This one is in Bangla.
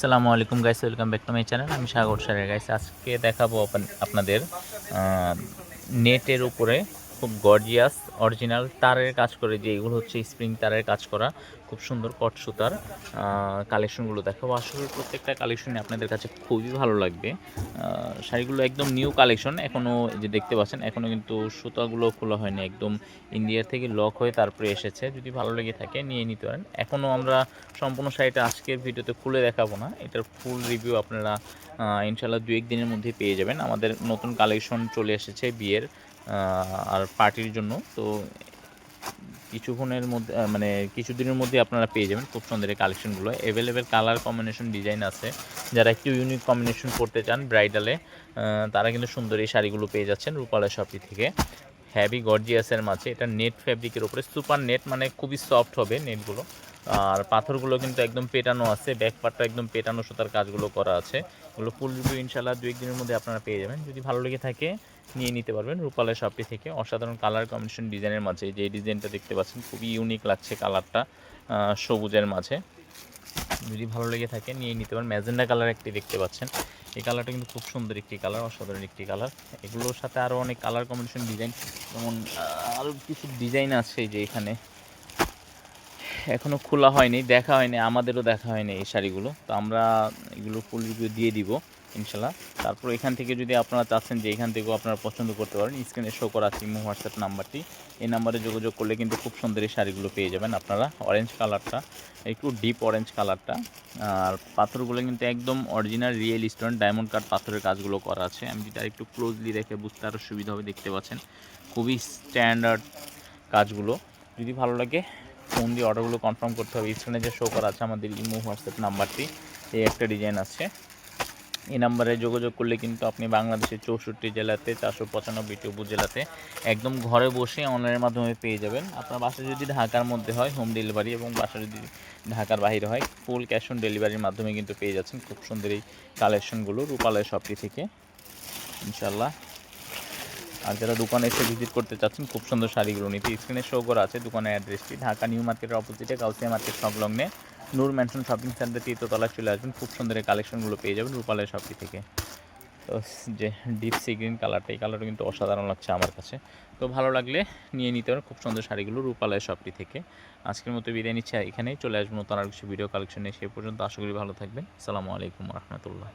আসসালামু আলাইকুম guys welcome back to my channel আমি সাগর সারের গাইস আজকে দেখাবো আপান- আপনাদের নেটের উপরে খুব গর্জিয়াস অরিজিনাল তারের কাজ করে যে এগুলো হচ্ছে স্প্রিং তারের কাজ করা, খুব সুন্দর কট সুতার কালেকশনগুলো দেখাবো করি প্রত্যেকটা কালেকশনই আপনাদের কাছে খুবই ভালো লাগবে। শাড়িগুলো একদম নিউ কালেকশন এখনও যে দেখতে পাচ্ছেন এখনও কিন্তু সুতাগুলো খোলা হয়নি, একদম ইন্ডিয়ার থেকে লক হয়ে তারপরে এসেছে। যদি ভালো লেগে থাকে, নিয়ে নিতে পারেন। এখনও আমরা সম্পূর্ণ শাড়িটা আজকের ভিডিওতে খুলে দেখাবো না। এটার ফুল রিভিউ আপনারা ইনশাল্লাহ দু এক দিনের মধ্যে পেয়ে যাবেন। আমাদের নতুন কালেকশন চলে এসেছে বিয়ের। আর পার্টির জন্য। তো কিছুক্ষণের মধ্যে মানে কিছুদিনের মধ্যে আপনারা পেয়ে যাবেন খুব সুন্দর এই কালেকশনগুলো। অ্যাভেলেবেল কালার কম্বিনেশন ডিজাইন আছে। যারা একটু ইউনিক কম্বিনেশন করতে চান ব্রাইডালে তারা কিন্তু সুন্দর এই শাড়িগুলো পেয়ে যাচ্ছেন রূপালা শপি থেকে। হ্যাভি গর্জিয়াসের মাঝে। এটা নেট ফ্যাব্রিকের উপরে। সুপার নেট মানে খুবই সফট হবে নেটগুলো আর পাথরগুলো কিন্তু একদম পেটানো আছে ব্যাক পার্টটা একদম পেটানো সুতার কাজগুলো করা আছে। এগুলো ফুল রিভিউ ইনশাল্লাহ দু একদিনের মধ্যে আপনারা পেয়ে যাবেন। যদি ভালো লেগে থাকে, নিয়ে নিতে পারবেন রূপালয় শপটি থেকে। অসাধারণ কালার কম্বিনেশন ডিজাইনের মাঝে যে ডিজাইনটা দেখতে পাচ্ছেন, খুবই ইউনিক লাগছে কালারটা সবুজের মাঝে। যদি ভালো লেগে থাকে, নিয়ে নিতে পারেন। ম্যাজেন্ডা কালার একটি দেখতে পাচ্ছেন। এই কালারটা কিন্তু খুব সুন্দর একটি কালার অসাধারণ একটি কালার এগুলোর সাথে আরও অনেক কালার কম্বিনেশন ডিজাইন যেমন আরও কিছু ডিজাইন আছে যে এখানে। এখনও খোলা হয়নি, দেখা হয়নি, আমাদেরও দেখা হয়নি এই শাড়িগুলো। তো আমরা এগুলো ফুল রিভিউ দিয়ে দিব, ইনশাল্লাহ। তারপর এখান থেকে যদি আপনারা চাচ্ছেন যে এখান থেকেও আপনারা পছন্দ করতে পারেন স্ক্রিনে শো করা আছে হোয়াটসঅ্যাপ নাম্বারটি। এই নাম্বারে যোগাযোগ করলে কিন্তু খুব সুন্দর এই শাড়িগুলো পেয়ে যাবেন আপনারা অরেঞ্জ কালারটা একটু ডিপ অরেঞ্জ কালারটা আর পাথরগুলো কিন্তু একদম original real stone diamond cut পাথরের কাজগুলো করা আছে। আমি যদি একটু ক্লোজলি দেখে বুঝতে আরও সুবিধা হবে দেখতে পাচ্ছেন। খুবই স্ট্যান্ডার্ড কাজগুলো। যদি ভালো লাগে ফোন দিয়ে অর্ডারগুলো কনফার্ম করতে হবে। স্ক্রিনে যে শো করা আছে আমাদের ইমো হোয়াটসঅ্যাপ নাম্বারটি এই একটা ডিজাইন আছে। এই নাম্বারে যোগাযোগ করলে কিন্তু আপনি বাংলাদেশের চৌষট্টি জেলাতে, চারশো পঁচানব্বইটি উপজেলাতে একদম ঘরে বসে অনলাইনের মাধ্যমে পেয়ে যাবেন। আপনার বাসা যদি ঢাকার মধ্যে হয় হোম ডেলিভারি এবং বাসা যদি ঢাকার বাইরে হয় ফুল ক্যাশ অন ডেলিভারির মাধ্যমে কিন্তু পেয়ে যাচ্ছেন। খুব সুন্দর এই কালেকশনগুলো রূপালয় শপটি থেকে। ইনশাল্লাহ আর যারা দোকানে এসে ভিজিট করতে চাচ্ছেন, খুব সুন্দর শাড়িগুলো নিতে। স্ক্রিনে শো করা আছে দোকানের অ্যাড্রেসটি ঢাকা নিউ মার্কেটের অপোজিটে কাউসিয়া মার্কেট সংলগ্নে নূর ম্যানশন শপিং সেন্টার তৃতীয়তলায় চলে আসবেন। খুব সুন্দর এই কালেকশনগুলো পেয়ে যাবেন রূপালয় শপটি থেকে। তো যে ডিপ সি গ্রিন কালারটা এই কালারটা কিন্তু অসাধারণ লাগছে আমার কাছে। তো ভালো লাগলে নিয়ে নিতে পারেন। খুব সুন্দর শাড়িগুলো রূপালয় শপটি থেকে। আজকের মতো বিদায় নিচ্ছে। এখানেই চলে আসবেন নতুন আর কিছু ভিডিও কালেকশন নিয়ে। সেই পর্যন্ত আশা করি ভালো থাকবেন। আসসালামু আলাইকুম রহমতুল্লাহ।